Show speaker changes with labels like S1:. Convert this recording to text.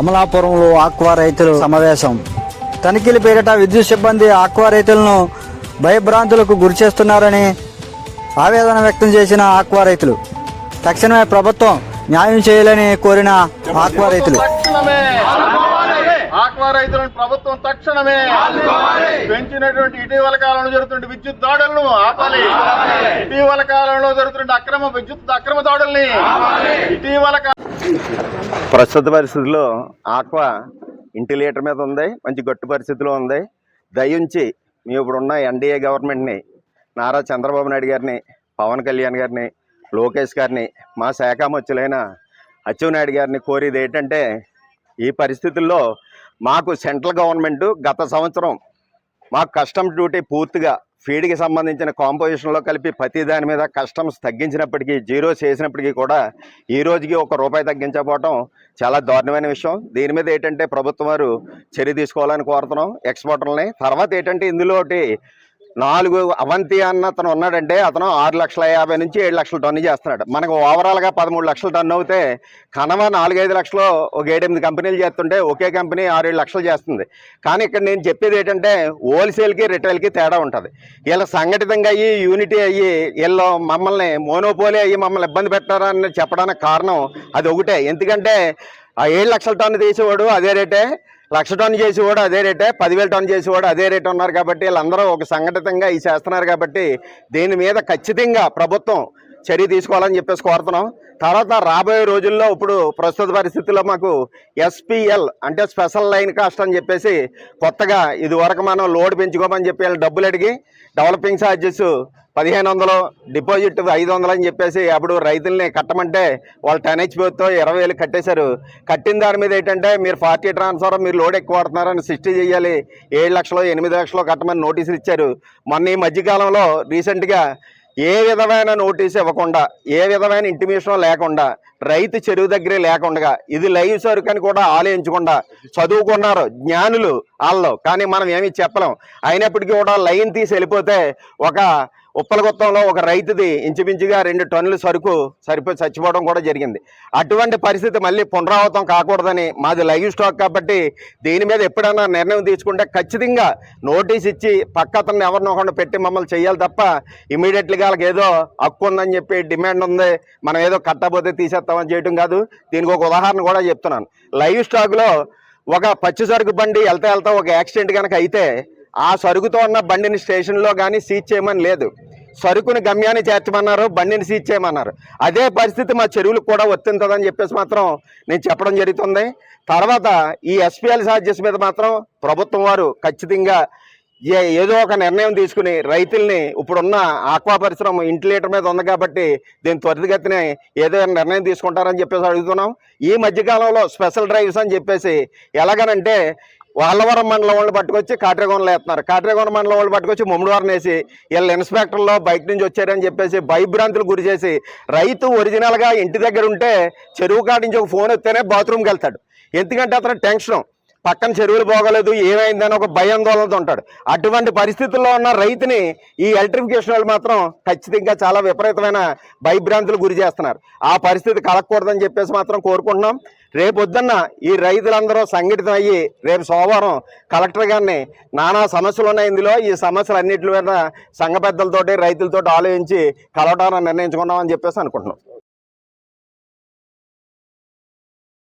S1: అమలాపురంలో ఆక్వా రైతులు సమావేశం. తనిఖీలు పేరిట విద్యుత్ సిబ్బంది ఆక్వా రైతులను భయభ్రాంతులకు గురి చేస్తున్నారని ఆవేదన వ్యక్తం చేసిన ఆక్వా రైతులు. తక్షణమే ప్రభుత్వం న్యాయం చేయాలని కోరిన ఆక్వా రైతులు.
S2: ఆక్వా రైతులను ప్రభుత్వం తక్షణమే పెంచినటువంటి ఇటీవల కాలంలో జరుగుతున్న విద్యుత్ దాడులను ఆపాలి. ఇటీవల కాలంలో జరుగుతున్న అక్రమ విద్యుత్ అక్రమ దాడుల్ని ఇటీవల కాలం
S3: ప్రస్తుత పరిస్థితుల్లో ఆక్వా ఇంటి లీటర్ మీద ఉంది మంచి గట్టు పరిస్థితిలో ఉంది. దయించి మీ ఇప్పుడున్న ఎన్డీఏ గవర్నమెంట్ని నారా చంద్రబాబు నాయుడు గారిని పవన్ కళ్యాణ్ గారిని లోకేష్ గారిని మా శాఖామత్యులైన అచ్చెన్నాయుడు గారిని కోరేది ఏంటంటే ఈ పరిస్థితుల్లో మాకు సెంట్రల్ గవర్నమెంట్ గత సంవత్సరం మాకు కస్టమ్ డ్యూటీ పూర్తిగా ఫీడ్కి సంబంధించిన కాంపోజిషన్లో కలిపి ప్రతి దాని మీద కస్టమ్స్ తగ్గించినప్పటికీ జీరో చేసినప్పటికీ కూడా ఈ రోజుకి ఒక రూపాయి తగ్గించకపోవటం చాలా దారుణమైన విషయం. దీని మీద ఏంటంటే ప్రభుత్వం వారు చర్య తీసుకోవాలని కోరుతున్నాం. ఎక్స్పోర్టర్లని. తర్వాత ఏంటంటే ఇందులో నాలుగు అవంతి అన్న అతను ఉన్నాడంటే అతను ఆరు లక్షల యాభై నుంచి ఏడు లక్షల టన్ను చేస్తున్నాడు. మనకు ఓవరాల్గా పదమూడు లక్షల టన్ను అవుతే కనవ నాలుగైదు లక్షలు ఒక ఏడెనిమిది కంపెనీలు చేస్తుంటే ఒకే కంపెనీ ఆరు ఏడు లక్షలు చేస్తుంది. కానీ ఇక్కడ నేను చెప్పేది ఏంటంటే హోల్సేల్కి రిటైల్కి తేడా ఉంటుంది. వీళ్ళ సంఘటితంగా అయ్యి యూనిటీ అయ్యి వీళ్ళు మమ్మల్ని మోనోపోలీ అయ్యి మమ్మల్ని ఇబ్బంది పెట్టారని చెప్పడానికి కారణం అది ఒకటే. ఎందుకంటే ఆ ఏడు లక్షల టన్ను తీసేవాడు అదే రేటే లక్ష టన్ను చేసేవాడు అదే రేటే పదివేల టన్ను చేసేవాడు అదే రేట్ ఉన్నారు కాబట్టి వీళ్ళందరూ ఒక సంఘటితంగా ఈ చేస్తున్నారు కాబట్టి దీని మీద ఖచ్చితంగా ప్రభుత్వం చర్య తీసుకోవాలని చెప్పేసి కోరుతున్నాం. తర్వాత రాబోయే రోజుల్లో ఇప్పుడు ప్రస్తుత పరిస్థితుల్లో మాకు ఎస్పీఎల్ అంటే స్పెషల్ లైన్ కాస్ట్ అని చెప్పేసి కొత్తగా ఇది వరకు మనం లోడ్ పెంచుకోమని చెప్పి వాళ్ళు డబ్బులు అడిగి డెవలపింగ్ ఛార్జెస్ పదిహేను వందలు డిపాజిట్ ఐదు వందలు అని చెప్పేసి అప్పుడు రైతుల్ని కట్టమంటే వాళ్ళు టెన్ హెచ్పితో ఇరవై వేలు కట్టేశారు. కట్టిన దాని మీద ఏంటంటే మీరు ఫార్టీ ట్రాన్స్ఫర్ మీరు లోడ్ ఎక్కువ వాడుతున్నారని సిక్స్టీ చేయాలి. ఏడు లక్షలు ఎనిమిది లక్షలు కట్టమని నోటీసులు ఇచ్చారు. మొన్న ఈ మధ్యకాలంలో రీసెంట్గా ఏ విధమైన నోటీస్ ఇవ్వకుండా ఏ విధమైన ఇంటిమేషన్ లేకుండా రైతు చెరువు దగ్గరే లేకుండా ఇది లైవ్ సరుకు అని కూడా ఆలోచించకుండా చదువుకున్నారు జ్ఞానులు వాళ్ళు కానీ మనం ఏమి చెప్పలేం. అయినప్పటికీ కూడా లైన్ తీసి వెళ్ళిపోతే ఒక ఉప్పలగొత్తంలో ఒక రైతుది ఇంచుమించుగా రెండు టన్నుల సరుకు సరిపోయి చచ్చిపోవడం కూడా జరిగింది. అటువంటి పరిస్థితి మళ్ళీ పునరావృతం కాకూడదని మాది లైవ్ స్టాక్ కాబట్టి దీని మీద ఎప్పుడైనా నిర్ణయం తీసుకుంటే ఖచ్చితంగా నోటీస్ ఇచ్చి పక్క అతన్ని ఎవరినో పెట్టి మమ్మల్ని చేయాలి తప్ప ఇమీడియట్లీగా వాళ్ళకి ఏదో హక్కు ఉందని చెప్పి డిమాండ్ ఉంది మనం ఏదో కట్టబోతే తీసేస్తామని చేయటం కాదు. దీనికి ఒక ఉదాహరణ కూడా చెప్తున్నాను. లైవ్ స్టాక్లో ఒక పచ్చి సరుకు బండి వెళ్తా వెళ్తా ఒక యాక్సిడెంట్ కనుక అయితే ఆ సరుకుతో ఉన్న బండిని స్టేషన్లో కానీ సీజ్ చేయమని లేదు. సరుకుని గమ్యాన్ని చేర్చమన్నారు బండిని సీజ్ చేయమన్నారు. అదే పరిస్థితి మా చెరువులకు కూడా వర్తింతుందని చెప్పేసి మాత్రం నేను చెప్పడం జరుగుతుంది. తర్వాత ఈ ఎస్పీఎల్ చార్జెస్ మీద మాత్రం ప్రభుత్వం వారు ఖచ్చితంగా ఏ- ఏదో ఒక నిర్ణయం తీసుకుని రైతుల్ని ఇప్పుడున్న ఆక్వా పరిశ్రమ ఇంటి లీటర్ మీద ఉంది కాబట్టి దీని త్వరితగతిన ఏదో నిర్ణయం తీసుకుంటారని చెప్పేసి అడుగుతున్నాం. ఈ మధ్యకాలంలో స్పెషల్ డ్రైవ్స్ అని చెప్పేసి ఎలాగనంటే వాళ్ళవరం మండలం వాళ్ళు పట్టుకొచ్చి కాట్రేగొండలో వేస్తున్నారు. కాట్రేగొండ మండలం వాళ్ళు పట్టుకొచ్చి ముమ్మడివారం వేసి వీళ్ళ ఇన్స్పెక్టర్లో బయట నుంచి వచ్చారని చెప్పేసి భయభ్రాంతులు గురి చేసి రైతు ఒరిజినల్గా ఇంటి దగ్గర ఉంటే చెరువు కాడి నుంచి ఒక ఫోన్ వస్తేనే బాత్రూమ్కి వెళ్తాడు. ఎందుకంటే అతను టెన్షన్. పక్కన చెరువులు పోగలేదు ఏమైందని ఒక భయాందోళనతో ఉంటాడు. అటువంటి పరిస్థితుల్లో ఉన్న రైతుని ఈ ఎలక్ట్రిఫికేషన్ వాళ్ళు మాత్రం ఖచ్చితంగా చాలా విపరీతమైన భయభ్రాంతులు గురి చేస్తున్నారు. ఆ పరిస్థితి కలగకూడదని చెప్పేసి మాత్రం కోరుకుంటున్నాం. రేపు పొద్దున్న ఈ రైతులందరూ సంఘటితం అయ్యి రేపు సోమవారం కలెక్టర్ గారిని నానా సమస్యలు ఉన్నాయి. ఇందులో ఈ సమస్యలు అన్నింటి మీద సంఘ పెద్దలతోటి రైతులతోటి ఆలోచించి కలవటాన్ని నిర్ణయించుకున్నామని చెప్పేసి అనుకుంటున్నాం.